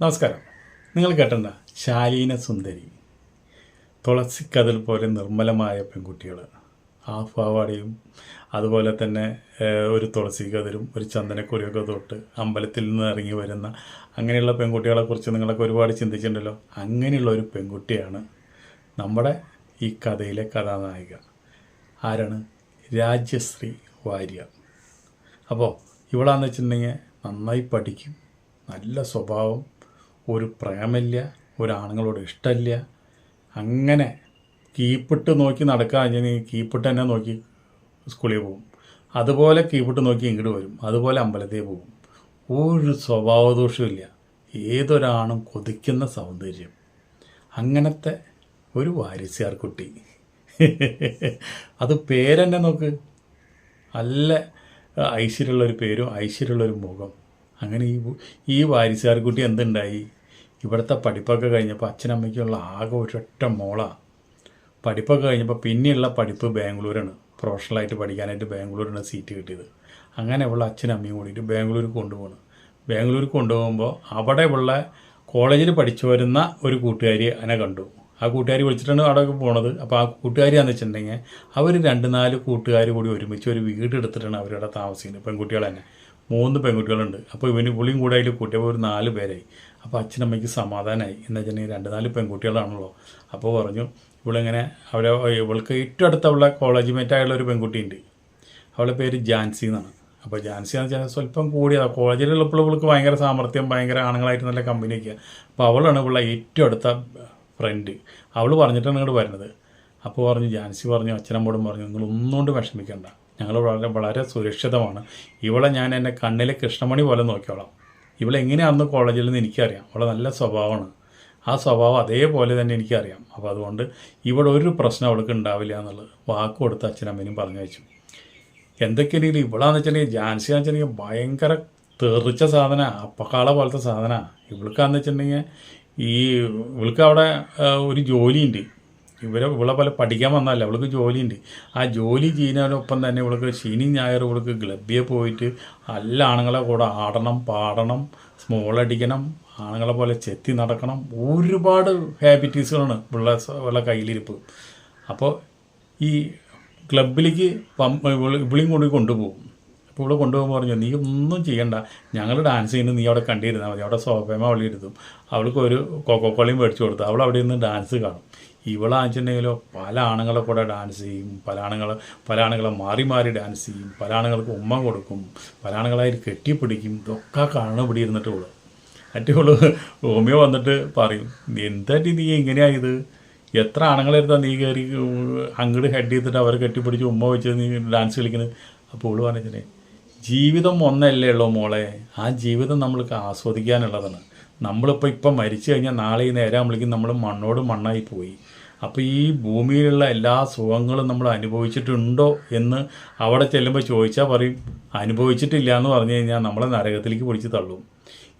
നമസ്കാരം. നിങ്ങൾ കേട്ടണ്ട ശാലീന സുന്ദരി. തുളസി തുളസിക്കതിൽ പോലെ നിർമ്മലമായ പെൺകുട്ടികൾ. ആ പാവാടയും അതുപോലെ തന്നെ ഒരു തുളസി കതിരും ഒരു ചന്ദനക്കുരിയൊക്കെ തൊട്ട് അമ്പലത്തിൽ നിന്ന് ഇറങ്ങി വരുന്ന അങ്ങനെയുള്ള പെൺകുട്ടികളെക്കുറിച്ച് നിങ്ങളൊക്കെ ഒരുപാട് ചിന്തിച്ചിട്ടുണ്ടല്ലോ. അങ്ങനെയുള്ള ഒരു പെൺകുട്ടിയാണ് നമ്മുടെ ഈ കഥയിലെ കഥാനായിക. ആരാണ്? രാജ്യശ്രീ വാര്യ അപ്പോൾ ഇവളാന്ന് വെച്ചിട്ടുണ്ടെങ്കിൽ നന്നായി പഠിക്കും നല്ല സ്വഭാവം ഒരു പ്രേമില്ല ഒരാണുങ്ങളോട് ഇഷ്ടമില്ല. അങ്ങനെ കീപ്പിട്ട് നോക്കി നടക്കാൻ കീപ്പിട്ട് തന്നെ നോക്കി സ്കൂളിൽ പോകും. അതുപോലെ കീപ്പിട്ട് നോക്കി ഇങ്ങോട്ട് വരും. അതുപോലെ അമ്പലത്തിൽ പോകും. ഒരു സ്വഭാവദോഷമില്ല ഏതൊരാണും കൊതിക്കുന്ന സൗന്ദര്യം. അങ്ങനത്തെ ഒരു വാരിസ്യാർ കുട്ടി. അത് പേരെന്നെ നോക്ക്. നല്ല ഐശ്വര്യമുള്ളൊരു പേരും ഐശ്വര്യമുള്ളൊരു മുഖം. അങ്ങനെ ഈ ഈ വാരിസുകാർക്കുട്ടി എന്തുണ്ടായി? ഇവിടുത്തെ പഠിപ്പൊക്കെ കഴിഞ്ഞപ്പോൾ അച്ഛനമ്മയ്ക്കുള്ള ആകെ ഒരൊറ്റ മോളാണ് പഠിപ്പൊക്കെ കഴിഞ്ഞപ്പോൾ പിന്നെയുള്ള പഠിപ്പ് ബാംഗ്ലൂരാണ്. പ്രൊഫഷണലായിട്ട് പഠിക്കാനായിട്ട് ബാംഗ്ലൂരാണ് സീറ്റ് കിട്ടിയത്. അങ്ങനെ ഉള്ള അച്ഛനും അമ്മയും കൂടിയിട്ട് ബാംഗ്ലൂർ കൊണ്ടുപോകണം ബാംഗ്ലൂർ കൊണ്ടുപോകുമ്പോൾ അവിടെ ഉള്ള കോളേജിൽ പഠിച്ചു വരുന്ന ഒരു കൂട്ടുകാരി എന്നെ കണ്ടു. ആ കൂട്ടുകാരി വിളിച്ചിട്ടാണ് അവിടെ പോണത്. അപ്പോൾ ആ കൂട്ടുകാരിയാന്ന് വെച്ചിട്ടുണ്ടെങ്കിൽ അവർ രണ്ട് നാല് കൂട്ടുകാർ കൂടി ഒരുമിച്ച് ഒരു വീട് എടുത്തിട്ടാണ് അവരവിടെ താമസിക്കുന്നത്. പെൺകുട്ടികൾ തന്നെ മൂന്ന് പെൺകുട്ടികളുണ്ട്. അപ്പോൾ ഇവന് പുളിയും കൂടെ അതിൽ കൂട്ടിയപ്പോൾ ഒരു നാല് പേരായി. അപ്പോൾ അച്ഛനമ്മയ്ക്ക് സമാധാനമായി. എന്ന് വെച്ചിട്ടുണ്ടെങ്കിൽ രണ്ട് നാല് പെൺകുട്ടികളാണല്ലോ. അപ്പോൾ പറഞ്ഞു ഇവളിങ്ങനെ അവരെ ഇവൾക്ക് ഏറ്റവും അടുത്തുള്ള കോളേജ് മേറ്റായുള്ള ഒരു പെൺകുട്ടിയുണ്ട്. അവളുടെ പേര് ജാൻസി എന്നാണ്. അപ്പോൾ ജാൻസി എന്ന് വെച്ചാൽ സ്വല്പം കൂടിയതാണ് കോളേജിലുള്ളപ്പോൾ ഇവൾക്ക് ഭയങ്കര സാമർത്ഥ്യം ഭയങ്കര ആണുങ്ങളായിട്ട് നല്ല കമ്പനിയൊക്കെയാണ് അപ്പോൾ അവളാണ് ഇവളുടെ ഏറ്റവും അടുത്ത ഫ്രണ്ട് അവൾ പറഞ്ഞിട്ടാണ് ഇങ്ങോട്ട് വരുന്നത്. അപ്പോൾ പറഞ്ഞു ജാൻസി പറഞ്ഞു അച്ഛനമ്മോടും പറഞ്ഞു നിങ്ങൾ ഒന്നുകൊണ്ട് വിഷമിക്കണ്ട. ഞങ്ങൾ വളരെ വളരെ സുരക്ഷിതമാണ്. ഇവളെ ഞാൻ എന്റെ കണ്ണിലെ കൃഷ്ണമണി പോലെ നോക്കിയോളാം ഇവളെ എങ്ങനെയാണെന്ന് കോളേജിൽ നിന്ന് എനിക്കറിയാം. അവളെ നല്ല സ്വഭാവമാണ്. ആ സ്വഭാവം അതേപോലെ തന്നെ എനിക്കറിയാം. അപ്പോൾ അതുകൊണ്ട് ഇവിടെ ഒരു പ്രശ്നം അവൾക്ക് ഉണ്ടാവില്ല എന്നുള്ളത് വാക്ക് കൊടുത്ത് അച്ഛനമ്മേനും പറഞ്ഞു വെച്ചു. എന്തൊക്കെയാണെങ്കിലും ഇവളാന്ന് വെച്ചിട്ടുണ്ടെങ്കിൽ ജാൻസി എന്ന് വെച്ചിട്ടുണ്ടെങ്കിൽ ഭയങ്കര തെറിച്ച സാധന അപ്പക്കാള പോലത്തെ സാധന. ഇവൾക്കാന്ന് വെച്ചിട്ടുണ്ടെങ്കിൽ ഈ ഇവൾക്ക് അവിടെ ഒരു ജോലിയുണ്ട്. ഇവരെ ഇവളെ പോലെ പഠിക്കാൻ വന്നതല്ല ഇവൾക്ക് ജോലിയുണ്ട്. ആ ജോലി ചെയ്യുന്നതിനൊപ്പം തന്നെ ഇവൾക്ക് ശനി ഞായർ ഇവൾക്ക് ഗ്ലബിയെ പോയിട്ട് നല്ല ആണുങ്ങളെ കൂടെ ആടണം പാടണം സ്മോൾ അടിക്കണം ആണുങ്ങളെ പോലെ ചെത്തി നടക്കണം. ഒരുപാട് ഹാബിറ്റീസുകളാണ് ഇവളുടെ ഇവളുടെ കയ്യിലിരിപ്പ്. അപ്പോൾ ഈ ക്ലബിലേക്ക് ഇവിളിയും ഇവൾ കൊണ്ട് കൊണ്ടുപോകും. അപ്പോൾ ഇവിടെ കൊണ്ടുപോകുമ്പോൾ പറഞ്ഞു നീ ഒന്നും ചെയ്യണ്ട. ഞങ്ങൾ ഡാൻസ് ചെയ്യുന്നത് നീ അവിടെ കണ്ടിരുന്നാൽ മതി. അവിടെ സോഫേമ അവളിരുത്തും അവൾക്ക് ഒരു കൊക്കോക്കോളയും മേടിച്ചു കൊടുത്തു അവൾ അവിടെ നിന്ന് ഡാൻസ് കാണും. ഇവളാണെന്നുണ്ടെങ്കിലോ പല ആണുങ്ങളെ കൂടെ ഡാൻസ് ചെയ്യും പല ആണുങ്ങൾ പല ആണുങ്ങളെ മാറി മാറി ഡാൻസ് ചെയ്യും പല ആണുങ്ങൾക്ക് ഉമ്മ കൊടുക്കും പല ആണുങ്ങളായി കെട്ടിപ്പിടിക്കും ഇതൊക്കെ കാണണം ഇവിടെ ഇരുന്നിട്ട് ഇവിടെ ഇവൾ ഹോമിയോ വന്നിട്ട് പറയും എന്തായിട്ട് നീ എങ്ങനെയായത്? എത്ര ആണുങ്ങളെടുത്താൽ നീ കയറി അങ്ങോട്ട് ഹെഡ് ചെയ്തിട്ട് അവരെ കെട്ടിപ്പിടിച്ച് ഉമ്മ വെച്ച് നീ ഡാൻസ് കളിക്കുന്നത്? അപ്പോൾ ഓൾ പറഞ്ഞില്ലേ ജീവിതം ഒന്നല്ലേ ഉള്ളൂ മോളെ. ആ ജീവിതം നമ്മൾക്ക് ആസ്വദിക്കാനുള്ളതാണ്. നമ്മളിപ്പോൾ ഇപ്പം മരിച്ചു കഴിഞ്ഞാൽ നാളെ ഈ നേരം വിളിക്കും നമ്മൾ മണ്ണോട് മണ്ണായി പോയി. അപ്പോൾ ഈ ഭൂമിയിലുള്ള എല്ലാ സുഖങ്ങളും നമ്മൾ അനുഭവിച്ചിട്ടുണ്ടോ എന്ന് അവിടെ ചെല്ലുമ്പോൾ ചോദിച്ചാൽ പറയും അനുഭവിച്ചിട്ടില്ല എന്ന് പറഞ്ഞു കഴിഞ്ഞാൽ നമ്മളെ നരകത്തിലേക്ക് പിടിച്ച് തള്ളും.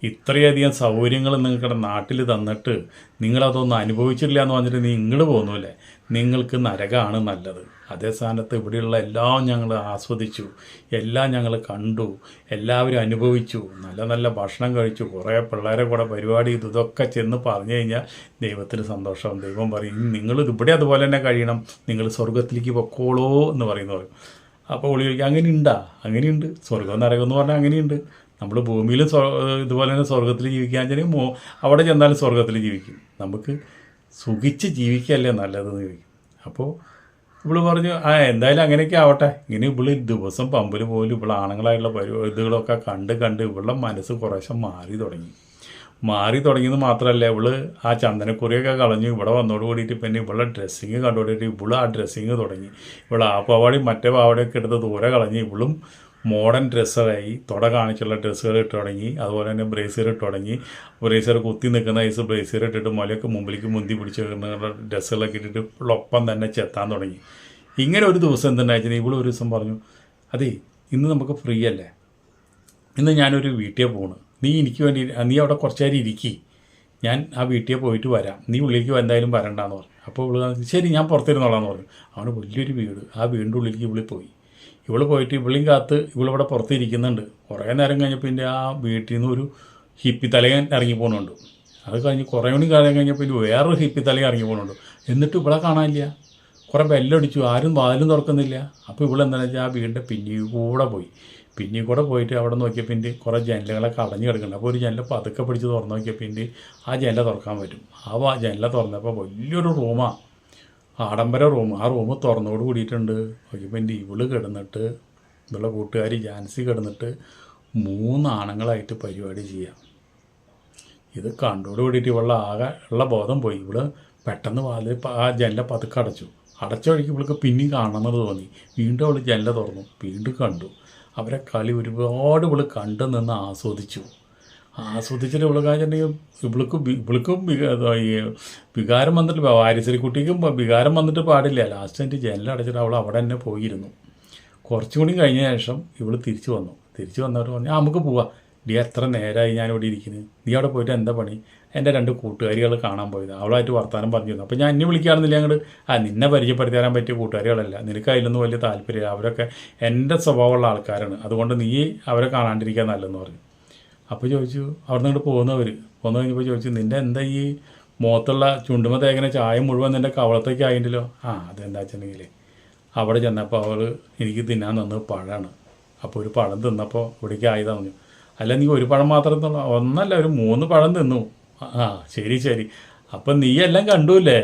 ഇത്രയധികം സൗകര്യങ്ങൾ നിങ്ങളുടെ നാട്ടിൽ തന്നിട്ട് നിങ്ങളതൊന്നും അനുഭവിച്ചിട്ടില്ല എന്ന് പറഞ്ഞിട്ട് നീ ഇങ്ങോട്ട് പോകുന്നില്ലേ നിങ്ങൾക്ക് നരകമാണ് നല്ലത്. അതേ സ്ഥാനത്ത് ഇവിടെയുള്ള എല്ലാം ഞങ്ങൾ ആസ്വദിച്ചു. എല്ലാം ഞങ്ങൾ കണ്ടു. എല്ലാവരും അനുഭവിച്ചു. നല്ല നല്ല ഭക്ഷണം കഴിച്ചു. കുറേ പിള്ളേരെ കൂടെ പരിപാടി ഇതൊക്കെ ചെന്ന് പറഞ്ഞു കഴിഞ്ഞാൽ ദൈവത്തിന് സന്തോഷം. ദൈവം പറയും നിങ്ങൾ ഇവിടെ അതുപോലെ തന്നെ കഴിയണം. നിങ്ങൾ സ്വർഗത്തിലേക്ക് പൊക്കോളോ എന്ന് പറയുന്നു പറയും അപ്പോൾ ഒളി ചോദിക്കുക അങ്ങനെ ഉണ്ടാ അങ്ങനെയുണ്ട്. സ്വർഗം നരകം എന്ന് പറഞ്ഞാൽ അങ്ങനെയുണ്ട്. നമ്മൾ ഭൂമിയിൽ ഇതുപോലെ തന്നെ സ്വർഗത്തിൽ ജീവിക്കാൻ വെച്ചാൽ അവിടെ ചെന്നാലും സ്വർഗത്തിൽ ജീവിക്കും. നമുക്ക് സുഖിച്ച് ജീവിക്കല്ലേ നല്ലതെന്ന് ചോദിക്കും. അപ്പോൾ ഇവൾ പറഞ്ഞു ആ എന്തായാലും അങ്ങനെയൊക്കെ ആവട്ടെ. ഇങ്ങനെ ഇവൾ ദിവസം പമ്പിൽ പോലും ഇവളെ ആണുങ്ങളായിട്ടുള്ള പരിപാടി ഇതുകളൊക്കെ കണ്ട് കണ്ട് ഇവളുടെ മനസ്സ് കുറേശ്ശെ മാറി തുടങ്ങി. മാറി തുടങ്ങിയത് മാത്രമല്ല ഇവൾ ആ ചന്ദനക്കുറിയൊക്കെ കളഞ്ഞു. ഇവിടെ വന്നോട് കൂടിയിട്ട് പിന്നെ ഇവളുടെ ഡ്രസ്സിങ് കണ്ടുകൊണ്ടിട്ട് ഇവൾ ആ ഡ്രസ്സിങ് തുടങ്ങി. ഇവൾ ആ പാവാടി മറ്റേ പാവാടിയൊക്കെ എടുത്ത് ദൂരെ കളഞ്ഞ് ഇവളും മോഡേൺ ഡ്രസ്സായി തുട കാണിച്ചുള്ള ഡ്രസ്സുകൾ ഇട്ട് തുടങ്ങി. അതുപോലെ തന്നെ ബ്രേസർ ഇട്ട് തുടങ്ങി. ബ്രേസർ കുത്തി നിൽക്കുന്ന ഐസ് ബ്രേസർ ഇട്ടിട്ട് മുലയൊക്കെ മുമ്പിലേക്ക് മുന്തി പിടിച്ച് ഡ്രസ്സുകളൊക്കെ ഇട്ടിട്ട് ഒപ്പം തന്നെ ചെത്താൻ തുടങ്ങി. ഇങ്ങനെ ഒരു ദിവസം എന്തുണ്ടായിരുന്നു ഇവിടെ ഒരു ദിവസം പറഞ്ഞു അതെ ഇന്ന് നമുക്ക് ഫ്രീ അല്ലേ? ഇന്ന് ഞാനൊരു വീട്ടിൽ പോണ്. നീ എനിക്ക് വേണ്ടി നീ അവിടെ കുറച്ച് നേരം ഇരിക്കി. ഞാൻ ആ വീട്ടിൽ പോയിട്ട് വരാം. നീ ഉള്ളിലേക്ക് എന്തായാലും വരണ്ടെന്ന് പറഞ്ഞു. അപ്പോൾ ഇവൾ ശരി ഞാൻ പുറത്തിരുന്നോളാന്ന് പറഞ്ഞു. അവന് വലിയൊരു വീട്. ആ വീടിന്റെ ഉള്ളിലേക്ക് ഇവിടെ പോയി. ഇവൾ പോയിട്ട് ഇവളും കാത്ത് ഇവളിവിടെ പുറത്തിരിക്കുന്നുണ്ട്. കുറേ നേരം കഴിഞ്ഞപ്പോൾ എന്റെ ആ വീട്ടിൽ നിന്ന് ഒരു ഹിപ്പി തലയൻ ഇറങ്ങി പോകുന്നുണ്ട് അത് കഴിഞ്ഞ് കുറേ മണി കാലം കഴിഞ്ഞപ്പോൾ ഇനി വേറൊരു ഹിപ്പി തല ഇറങ്ങി പോകുന്നുണ്ട് എന്നിട്ട് ഇവിടെ കാണാനില്ല. കുറേ ബെല്ലടിച്ചു. ആരും വാതിലും തുറക്കുന്നില്ല. അപ്പോൾ ഇവളെന്താണെന്ന് വെച്ചാൽ ആ വീടിന്റെ പിന്നിൽ കൂടെ പോയി. പിന്നെ കൂടെ പോയിട്ട് അവിടെ നോക്കിയപ്പോൾ പിന്നെ കുറേ ജനലുകളൊക്കെ അടഞ്ഞു കിടക്കുന്നുണ്ട്. അപ്പോൾ ഒരു ജനല പതുക്കെ പിടിച്ച് തുറന്നു നോക്കിയപ്പോൾ പിന്നെ ആ ജനല തുറക്കാൻ പറ്റും. ആ ജനല തുറന്നപ്പോൾ വലിയൊരു റൂമാണ് ആഡംബര റൂം. ആ റൂം തുറന്നോട് കൂടിയിട്ടുണ്ട്. നോക്കിയപ്പോൾ എന്റെ ഇവൾ കിടന്നിട്ട് ഇവളുടെ കൂട്ടുകാരി ജാൻസി കിടന്നിട്ട് മൂന്ന് ആണുങ്ങളായിട്ട് പരിപാടി ചെയ്യാം. ഇത് കണ്ടോട് കൂടിയിട്ട് ഇവളുടെ ആകെ ഉള്ള ബോധം പോയി. ഇവൾ പെട്ടെന്ന് വാതിൽ ആ ജനല പതുക്കെ അടച്ചു. അടച്ച വഴിക്ക് ഇവൾക്ക് പിന്നെയും കാണണമെന്ന് തോന്നി. വീണ്ടും അവൾ ജനല തുറന്നു. വീണ്ടും കണ്ടു. അവരെ കളി ഒരുപാട് ഇവൾ കണ്ടു നിന്ന് ആസ്വദിച്ചു. ആസ്വദിച്ചിട്ട് ഇവൾ കാണിച്ചിട്ടുണ്ടെങ്കിൽ ഇവൾക്കും ഇവൾക്കും ഈ വികാരം വന്നിട്ട് വാരിശ്രീ കുട്ടിക്കും വികാരം വന്നിട്ട് പാടില്ല. ലാസ്റ്റ് എന്റെ ജനല അടച്ചിട്ട് അവൾ അവിടെ തന്നെ പോയിരുന്നു. കുറച്ചും കൂടി കഴിഞ്ഞ ശേഷം ഇവൾ തിരിച്ചു വന്നു. തിരിച്ചു വന്നവർ പറഞ്ഞു ആ നമുക്ക് പോവാം. ഡി എത്ര നേരമായി ഞാൻ ഇവിടെ ഇരിക്കുന്നത് നീ അവിടെ പോയിട്ട് എന്താ പണി? എന്റെ രണ്ട് കൂട്ടുകാരികൾ കാണാൻ പോയത്. അവളായിട്ട് വർത്തമാനം പറഞ്ഞിരുന്നു. അപ്പോൾ ഞാൻ എന്നെ വിളിക്കുകയാണെന്നില്ല അങ്ങോട്ട് ആ നിന്നെ പരിചയപ്പെടുത്തി തരാൻ പറ്റിയ കൂട്ടുകാരികളല്ല. നിനക്ക് അതിലൊന്നും വലിയ താല്പര്യമില്ല. അവരൊക്കെ എന്റെ സ്വഭാവമുള്ള ആൾക്കാരാണ്. അതുകൊണ്ട് നീ അവരെ കാണാണ്ടിരിക്കാൻ നല്ലതെന്ന് പറഞ്ഞു. അപ്പോൾ ചോദിച്ചു അവിടെ നിന്ന് പോകുന്നവർ പോകുന്ന കഴിഞ്ഞപ്പോൾ ചോദിച്ചു നിന്റെ എന്താ ഈ മുഖത്തുള്ള ചുണ്ടുമ തേങ്ങനെ ചായ മുഴുവൻ നിന്റെ കവളത്തേക്ക് ആയിണ്ടല്ലോ? ആ അതെന്താ വെച്ചിട്ടുണ്ടെങ്കിൽ അവിടെ ചെന്നപ്പോൾ അവൾ എനിക്ക് തിന്നാൻ തന്നത് പഴമാണ് അപ്പോൾ ഒരു പഴം തിന്നപ്പോൾ ഇവിടേക്ക് ആയി തന്നു അല്ല നീ ഒരു പഴം മാത്രം തിന്നു? ഒന്നല്ല ഒരു മൂന്ന് പഴം തിന്നു. ആ ശരി ശരി. അപ്പം നീ എല്ലാം കണ്ടുല്ലേ?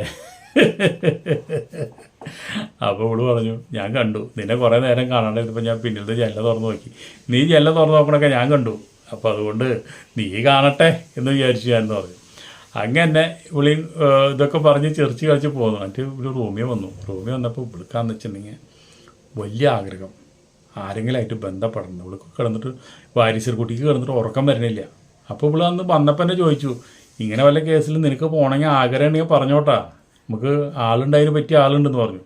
അപ്പോൾ ഇവിടെ പറഞ്ഞു ഞാൻ കണ്ടു. നിന്നെ കുറേ നേരം കാണാണ്ടിരുന്നപ്പോൾ ഞാൻ പിന്നിലത്തെ ജെല്ല തുറന്നു നോക്കി. നീ ജെല്ല തുറന്നു നോക്കണൊക്കെ ഞാൻ കണ്ടു. അപ്പോൾ അതുകൊണ്ട് നീ കാണട്ടെ എന്ന് വിചാരിച്ചു ഞാൻ എന്ന് പറഞ്ഞു. അങ്ങനെ വിളി ഇതൊക്കെ പറഞ്ഞ് ചിരിച്ച് കളിച്ച് പോന്നു. എന്നിട്ട് ഇവിടെ റൂമിൽ വന്നു. റൂമിൽ വന്നപ്പോൾ വിളിക്കാന്ന് വെച്ചിട്ടുണ്ടെങ്കിൽ വലിയ ആഗ്രഹം. ആരെങ്കിലുമായിട്ട് ബന്ധപ്പെടണം. ഇവിടെ കിടന്നിട്ട് വാരിസർ കുട്ടിക്ക് കിടന്നിട്ട് ഉറക്കം വരണില്ല അപ്പോൾ ഇവിടെ അന്ന് വന്നപ്പോൾ തന്നെ ചോദിച്ചു ഇങ്ങനെ വല്ല കേസിൽ നിനക്ക് പോകണമെങ്കിൽ ആഗ്രഹമാണെങ്കിൽ പറഞ്ഞോട്ടാ. നമുക്ക് ആളുണ്ടായതിന് പറ്റിയ ആളുണ്ടെന്ന് പറഞ്ഞു.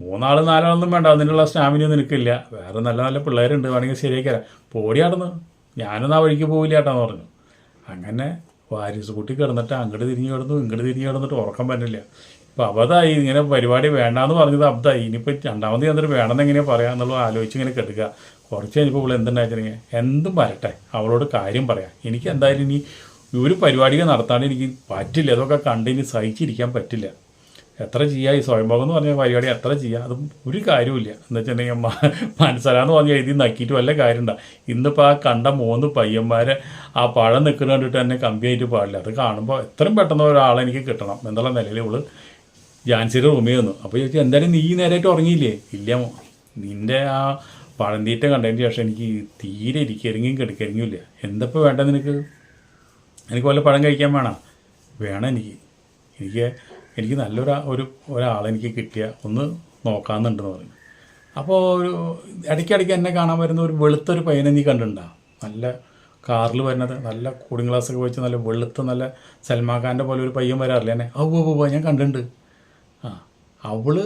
മൂന്നാൾ നാലാളൊന്നും വേണ്ട. അതിനുള്ള സ്റ്റാമിന നിനക്കില്ല. വേറെ നല്ല നല്ല പിള്ളേരുണ്ട്. വേണമെങ്കിൽ ശരിയാക്കി തരാം. ഞാനൊന്നും ആ വഴിക്ക് പോവില്ല ഏട്ടാന്ന് പറഞ്ഞു. അങ്ങനെ വാരിസ് കുട്ടി കിടന്നിട്ട് അങ്ങോട്ട് തിരിഞ്ഞ് കിടന്നു ഇങ്ങോട്ട് തിരിഞ്ഞ് കിടന്നിട്ട് ഉറക്കം പറ്റില്ല ഇപ്പം അബദ്ധമായി ഇങ്ങനെ പരിപാടി വേണ്ടാന്ന് പറഞ്ഞത് അബദ്ധമായി ഇനിയിപ്പോൾ രണ്ടാമത് എന്നിട്ട് വേണമെന്ന് പറയുക എന്നുള്ളത് ആലോചിച്ച് ഇങ്ങനെ കെടുക്കുക. കുറച്ച് കഴിഞ്ഞപ്പോൾ ഇവിടെ എന്തുണ്ടായിട്ടുണ്ടെങ്കിൽ എന്തും വരട്ടെ. അവളോട് കാര്യം പറയാം. എനിക്ക് എന്തായാലും ഇനി ഒരു പരിപാടികൾ നടത്താണ്ട് എനിക്ക് പറ്റില്ല. അതൊക്കെ കണ്ട് ഇനി സഹിച്ചിരിക്കാൻ പറ്റില്ല. എത്ര ചെയ്യുക ഈ സ്വയംഭോഗം എന്ന് പറഞ്ഞ പരിപാടി എത്ര ചെയ്യുക അതും ഒരു കാര്യമില്ല എന്ന് വെച്ചിട്ടുണ്ടെങ്കിൽ മനസ്സിലാന്ന് പറഞ്ഞ് എഴുതി നക്കിയിട്ട് വല്ല കാര്യമുണ്ട. ഇന്നിപ്പോൾ ആ കണ്ട മൂന്ന് പയ്യന്മാരെ ആ പഴം നിൽക്കുന്ന കണ്ടിട്ട് തന്നെ കമ്പിയായിട്ട് പാടില്ല. അത് കാണുമ്പോൾ എത്രയും പെട്ടെന്ന് ഒരാളെ എനിക്ക് കിട്ടണം എന്നുള്ള നിലയിൽ ഇവൾ ജാൻസിയുടെ റൂമിൽ വന്നു അപ്പോൾ ചോദിച്ചു എന്തായാലും നീ നേരായിട്ട് ഉറങ്ങിയില്ലേ? ഇല്ല നിന്റെ ആ പഴന്തീറ്റ കണ്ടതിന് ശേഷം എനിക്ക് തീരെ ഇരിക്കരിങ്ങും കിടക്കരിങ്ങും ഇല്ല. എന്തപ്പോൾ വേണ്ടത് നിനക്ക്? എനിക്ക് വല്ല പഴം കഴിക്കാൻ വേണം? വേണം എനിക്ക്. എനിക്ക് എനിക്ക് നല്ലൊരു ഒരു ഒരാളെനിക്ക് കിട്ടിയ ഒന്ന് നോക്കാമെന്നുണ്ടെന്ന് പറഞ്ഞു. അപ്പോൾ ഒരു ഇടയ്ക്കിടയ്ക്ക് എന്നെ കാണാൻ വരുന്ന ഒരു വെളുത്തൊരു പയ്യനെ നീ കണ്ടിട്ടുണ്ടോ? നല്ല കാറിൽ വരുന്നത് നല്ല കൂളിംഗ് ഗ്ലാസ് ഒക്കെ വെച്ച് നല്ല വെളുത്ത നല്ല സൽമാൻ ഖാന്റെ പോലെ ഒരു പയ്യൻ വരാറില്ല എന്നെ? ഓ ഓ ഞാൻ കണ്ടിട്ടുണ്ട്. ആ അവൾ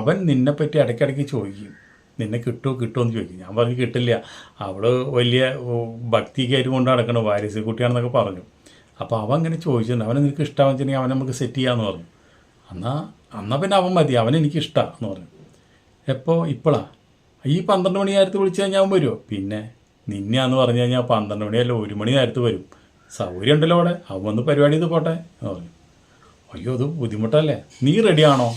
അവൻ നിന്നെപ്പറ്റി ഇടയ്ക്കിടയ്ക്ക് ചോദിക്കും. നിന്നെ കിട്ടുമോ കിട്ടുമോ എന്ന് ചോദിക്കും. ഞാൻ പറഞ്ഞു കിട്ടില്ല. അവൾ വലിയ ഭക്തി ഭക്തിയൊക്കെ ആയിട്ട് കൊണ്ട് നടക്കണം വാരിസ് കുട്ടിയാണെന്നൊക്കെ പറഞ്ഞു. അപ്പോൾ അവൻ അങ്ങനെ ചോദിച്ചിട്ടുണ്ട്. അവനെ നിനക്ക് ഇഷ്ടമാണെന്ന് വെച്ചിട്ടുണ്ടെങ്കിൽ അവനെ നമുക്ക് സെറ്റ് ചെയ്യാമെന്ന് പറഞ്ഞു. എന്നാ എന്നാൽ പിന്നെ അവൻ മതി. അവൻ എനിക്ക് ഇഷ്ടമാണ് എന്ന് പറഞ്ഞു. എപ്പോൾ ഇപ്പോഴാ ഈ പന്ത്രണ്ട് മണി നേരത്ത് വിളിച്ചു കഴിഞ്ഞാൽ അവൻ വരുമോ പിന്നെ നിന്നെയാന്ന് പറഞ്ഞു കഴിഞ്ഞാൽ പന്ത്രണ്ട് മണിയല്ല ഒരു മണി നേരത്ത് വരും. സൗകര്യം ഉണ്ടല്ലോ അവിടെ. അവൻ വന്ന് പരിപാടി ഇത് പോട്ടെ എന്ന് പറഞ്ഞു. അയ്യോ അത് ബുദ്ധിമുട്ടല്ലേ? നീ റെഡിയാണോ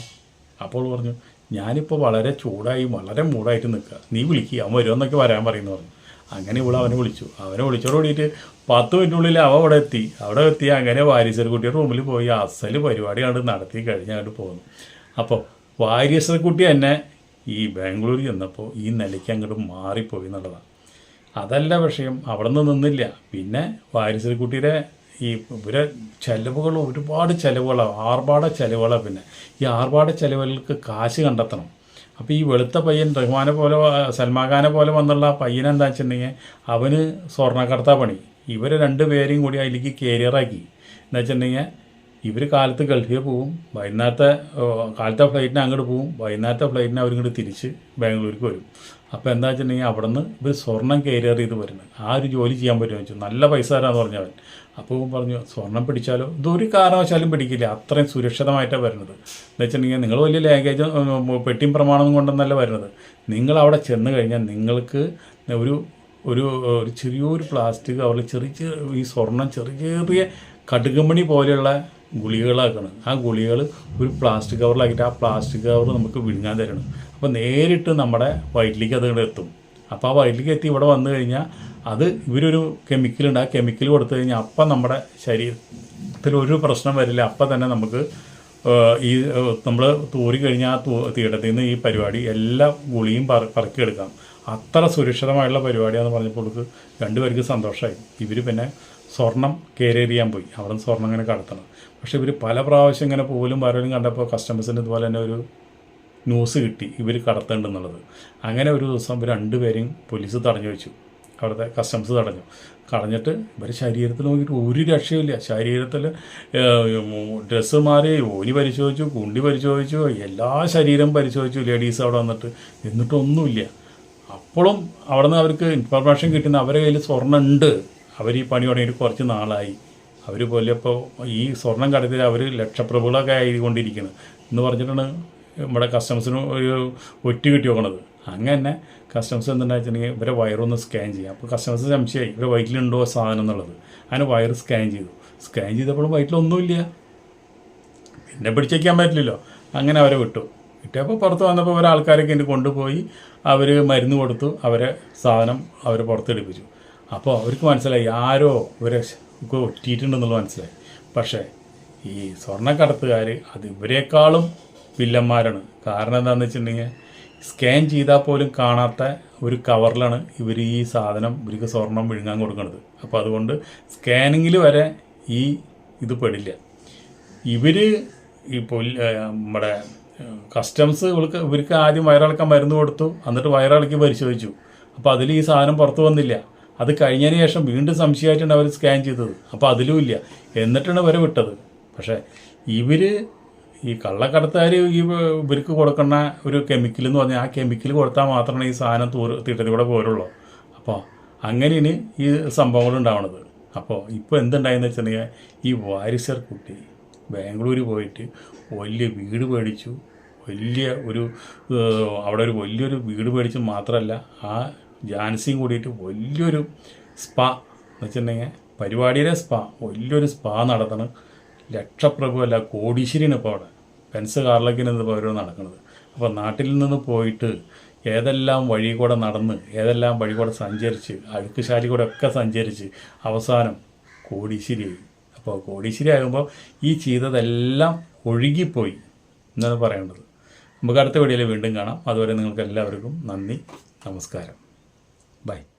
അപ്പോൾ പറഞ്ഞു ഞാനിപ്പോൾ വളരെ ചൂടായി വളരെ മൂടായിട്ട് നിൽക്കുക നീ വിളിക്കുക അവൻ വരുമെന്നൊക്കെ വരാൻ പറയുന്നു. പറഞ്ഞു അങ്ങനെ ഇവിടെ അവനെ വിളിച്ചു. അവനെ വിളിച്ചോട് കൂടിയിട്ട് പത്ത് മിനിറ്റിനുള്ളിൽ അവ അവിടെ എത്തി. അവിടെ എത്തി അങ്ങനെ വാരിസർ കുട്ടിയുടെ റൂമിൽ പോയി അസൽ പരിപാടി കണ്ട് നടത്തി കഴിഞ്ഞ് അങ്ങോട്ട് പോകുന്നു അപ്പോൾ വാരിസർ കുട്ടി എന്നെ ഈ ബാംഗ്ലൂർ ചെന്നപ്പോൾ ഈ നിലയ്ക്ക് അങ്ങോട്ട് മാറിപ്പോയി എന്നുള്ളതാണ് അതല്ല വിഷയം. അവിടെ നിന്ന് നിന്നില്ല. പിന്നെ വാരിസർ കുട്ടിയുടെ ഈ ഇവരെ ചിലവുകൾ ഒരുപാട് ചിലവുകളാണ് ആർഭാട ചിലവുകളാണ് പിന്നെ. ഈ ആർഭാട ചിലവുകൾക്ക് കാശ് കണ്ടെത്തണം. അപ്പോൾ ഈ വെളുത്ത പയ്യൻ റഹ്മാനെ പോലെ സൽമാൻ ഖാനെ പോലെ വന്നുള്ള പയ്യൻ എന്താ വെച്ചിട്ടുണ്ടെങ്കിൽ അവന് സ്വർണക്കടത്താ പണി. ഇവർ രണ്ട് പേരെയും കൂടി അതിലേക്ക് കേരിയറാക്കി എന്ന് വെച്ചിട്ടുണ്ടെങ്കിൽ ഇവർ കാലത്ത് ഗൾഫിൽ പോവും വൈകുന്നേരത്തെ കാലത്തെ ഫ്ലൈറ്റിന് അങ്ങോട്ട് പോവും വൈകുന്നേരത്തെ ഫ്ലൈറ്റിന് അവരിങ്ങോട്ട് തിരിച്ച് ബാംഗ്ലൂർക്ക് വരും. അപ്പോൾ എന്താ വെച്ചിട്ടുണ്ടെങ്കിൽ അവിടെ നിന്ന് ഇവർ സ്വർണം കയറിയർ ചെയ്ത് വരുന്നത്. ആ ഒരു ജോലി ചെയ്യാൻ പറ്റുമെന്ന് വെച്ചു നല്ല പൈസ തരാമെന്ന് പറഞ്ഞവൻ അപ്പോൾ പറഞ്ഞു സ്വർണം പിടിച്ചാലോ? ഇതൊരു കാരണവശാലും പിടിക്കില്ല. അത്രയും സുരക്ഷിതമായിട്ടാണ് വരുന്നത്. എന്ന് വെച്ചിട്ടുണ്ടെങ്കിൽ നിങ്ങൾ വലിയ ലാംഗ്വേജ് പെട്ടിയും പ്രമാണം കൊണ്ടൊന്നല്ല വരുന്നത്. നിങ്ങൾ അവിടെ ചെന്ന് കഴിഞ്ഞാൽ നിങ്ങൾക്ക് ഒരു ഒരു ഒരു ചെറിയൊരു പ്ലാസ്റ്റിക് കവറിൽ ചെറിയ ചെറിയ ഈ സ്വർണം ചെറിയ ചെറിയ കടുകമണി പോലെയുള്ള ഗുളികകളാക്കണം. ആ ഗുളികകൾ ഒരു പ്ലാസ്റ്റിക് കവറിലാക്കിയിട്ട് ആ പ്ലാസ്റ്റിക് കവർ നമുക്ക് വിഴുങ്ങാൻ തരണം. അപ്പോൾ നേരിട്ട് നമ്മുടെ വയറ്റിലേക്ക് അത് ഇങ്ങോട്ട് എത്തും. അപ്പോൾ ആ വയറ്റിലേക്ക് എത്തി ഇവിടെ വന്നു കഴിഞ്ഞാൽ അത് ഇവരൊരു കെമിക്കലുണ്ട് ആ കെമിക്കൽ കൊടുത്തു കഴിഞ്ഞാൽ അപ്പം നമ്മുടെ ശരീരത്തിൽ ഒരു പ്രശ്നം വരില്ല. അപ്പം തന്നെ നമുക്ക് ഈ നമ്മൾ തൂറി കഴിഞ്ഞാൽ ആ തീടത്തിൽ നിന്ന് ഈ പരിപാടി എല്ലാ ഗുളിയും പറ പറക്കിയെടുക്കാം. അത്ര സുരക്ഷിതമായുള്ള പരിപാടിയാണെന്ന് പറഞ്ഞപ്പോൾ രണ്ടുപേർക്ക് സന്തോഷമായി ഇവർ പിന്നെ സ്വർണം കയറിയെറിയാൻ പോയി. അവിടെ നിന്ന് സ്വർണം ഇങ്ങനെ കടത്തണം. പക്ഷെ ഇവർ പല പ്രാവശ്യം ഇങ്ങനെ പോലും വരലും കണ്ടപ്പോൾ കസ്റ്റമേഴ്സിന് ഇതുപോലെ തന്നെ ഒരു ന്യൂസ് കിട്ടി. ഇവർ കടത്തേണ്ടെന്നുള്ളത്. അങ്ങനെ ഒരു ദിവസം ഇവർ രണ്ടുപേരെയും പോലീസ് തടഞ്ഞു വെച്ചു അവിടുത്തെ കസ്റ്റംസ് തടഞ്ഞു. കടഞ്ഞിട്ട് ഇവരെ ശരീരത്തിൽ നോക്കിയിട്ട് ഒരു രക്ഷയില്ല ശരീരത്തിൽ ഡ്രസ്സ് മാറി ഓനി പരിശോധിച്ചു കുണ്ടി പരിശോധിച്ചു എല്ലാ ശരീരം പരിശോധിച്ചു. ലേഡീസ് അവിടെ വന്നിട്ട് എന്നിട്ടൊന്നുമില്ല. അപ്പോഴും അവിടെ നിന്ന് അവർക്ക് ഇൻഫർമേഷൻ കിട്ടുന്ന അവരെ കയ്യിൽ സ്വർണം ഉണ്ട് അവർ ഈ പണി തുടങ്ങിയിട്ട് കുറച്ച് നാളായി. അവർ പോലെ ഇപ്പോൾ ഈ സ്വർണം കടത്തിൽ അവർ ലക്ഷപ്രഭുകളൊക്കെ ആയിക്കൊണ്ടിരിക്കുന്നത് എന്ന് പറഞ്ഞിട്ടാണ് നമ്മുടെ കസ്റ്റംസിന് ഒരു ഒറ്റ കിട്ടി നോക്കണത് അങ്ങനെ കസ്റ്റംസ് എന്താ വെച്ചിട്ടുണ്ടെങ്കിൽ ഇവരെ വയറൊന്ന് സ്കാൻ ചെയ്യാം. അപ്പോൾ കസ്റ്റമേഴ്സ് സംശയമായി ഇവരെ വയറ്റിലുണ്ടോ സാധനം എന്നുള്ളത്. അങ്ങനെ വയർ സ്കാൻ ചെയ്തു. സ്കാൻ ചെയ്തപ്പോഴും വയറ്റിലൊന്നുമില്ല. പിന്നെ പിടിച്ചേക്കാൻ പറ്റില്ലല്ലോ. അങ്ങനെ അവരെ വിട്ടു. വിട്ടപ്പോൾ പുറത്ത് വന്നപ്പോൾ ഒരാൾക്കാരൊക്കെ എന്റെ കൊണ്ടുപോയി അവർ മരുന്ന് കൊടുത്തു. അവരെ സാധനം അവർ പുറത്തെടുപ്പിച്ചു. അപ്പോൾ അവർക്ക് മനസ്സിലായി ആരോ ഇവരെ ഒറ്റിയിട്ടുണ്ടെന്നുള്ളത് മനസ്സിലായി. പക്ഷേ ഈ സ്വർണക്കടത്തുകാർ അത് ഇവരെക്കാളും വില്ലന്മാരാണ്. കാരണം എന്താണെന്ന് വെച്ചിട്ടുണ്ടെങ്കിൽ സ്കാൻ ചെയ്താൽ പോലും കാണാത്ത ഒരു കവറിലാണ് ഇവർ ഈ സാധനം ഇവർക്ക് സ്വർണം വിഴുങ്ങാൻ കൊടുക്കുന്നത് അപ്പോൾ അതുകൊണ്ട് സ്കാനിങ്ങിൽ വരെ ഈ ഇത് പെടില്ല. ഇവർ ഈ നമ്മുടെ കസ്റ്റംസ് ഇവർക്ക് ഇവർക്ക് ആദ്യം വയറിളക്കാൻ മരുന്ന് കൊടുത്തു. എന്നിട്ട് വയറിളക്കി പരിശോധിച്ചു. അപ്പോൾ അതിൽ ഈ സാധനം പുറത്തു വന്നില്ല. അത് കഴിഞ്ഞതിന് ശേഷം വീണ്ടും സംശയമായിട്ടാണ് അവർ സ്കാൻ ചെയ്തത്. അപ്പോൾ അതിലും ഇല്ല. എന്നിട്ടാണ് വരെ വിട്ടത്. പക്ഷേ ഇവർ ഈ കള്ളക്കടത്താർ ഈ ഇവർക്ക് കൊടുക്കുന്ന ഒരു കെമിക്കൽ എന്ന് പറഞ്ഞാൽ ആ കെമിക്കൽ കൊടുത്താൽ മാത്രമാണ് ഈ സാധനം തൂര് തീട്ടത്തിലൂടെ പോരുള്ളൂ. അപ്പോൾ അങ്ങനെയാണ് ഈ സംഭവങ്ങൾ ഉണ്ടാവണത്. അപ്പോൾ ഇപ്പോൾ എന്തുണ്ടായെന്ന് വെച്ചാൽ ഈ വാരിസർ കുട്ടി ബാംഗ്ലൂർ പോയിട്ട് വലിയ വീട് മേടിച്ചു. വലിയ ഒരു അവിടെ ഒരു വലിയൊരു വീട് മേടിച്ചു മാത്രമല്ല ആ ജാൻസിയും കൂടിയിട്ട് വലിയൊരു സ്പാ എന്ന് വെച്ചിട്ടുണ്ടെങ്കിൽ പരിപാടിയിലെ സ്പാ വലിയൊരു സ്പാ നടത്തണം. ലക്ഷപ്രഭു അല്ല കോടീശ്വരിയാണ് ഇപ്പോൾ അവിടെ. പെൻസ് കാറിലൊക്കെയാണ് ഇപ്പോൾ അവർ നടക്കുന്നത്. അപ്പോൾ നാട്ടിൽ നിന്ന് പോയിട്ട് ഏതെല്ലാം വഴി കൂടെ നടന്ന് ഏതെല്ലാം വഴി കൂടെ സഞ്ചരിച്ച് അഴുക്കുശാലി കൂടെ ഒക്കെ സഞ്ചരിച്ച് അവസാനം കോടീശ്വരിയായി അപ്പോൾ കോടീശ്ശേരി ആകുമ്പോൾ ഈ ചെയ്തതെല്ലാം ഒഴുകിപ്പോയി എന്നാണ് പറയേണ്ടത്. നമുക്ക് അടുത്ത വീഡിയോയിൽ വീണ്ടും കാണാം. അതുവരെ നിങ്ങൾക്ക് എല്ലാവർക്കും നന്ദി നമസ്കാരം. Bye.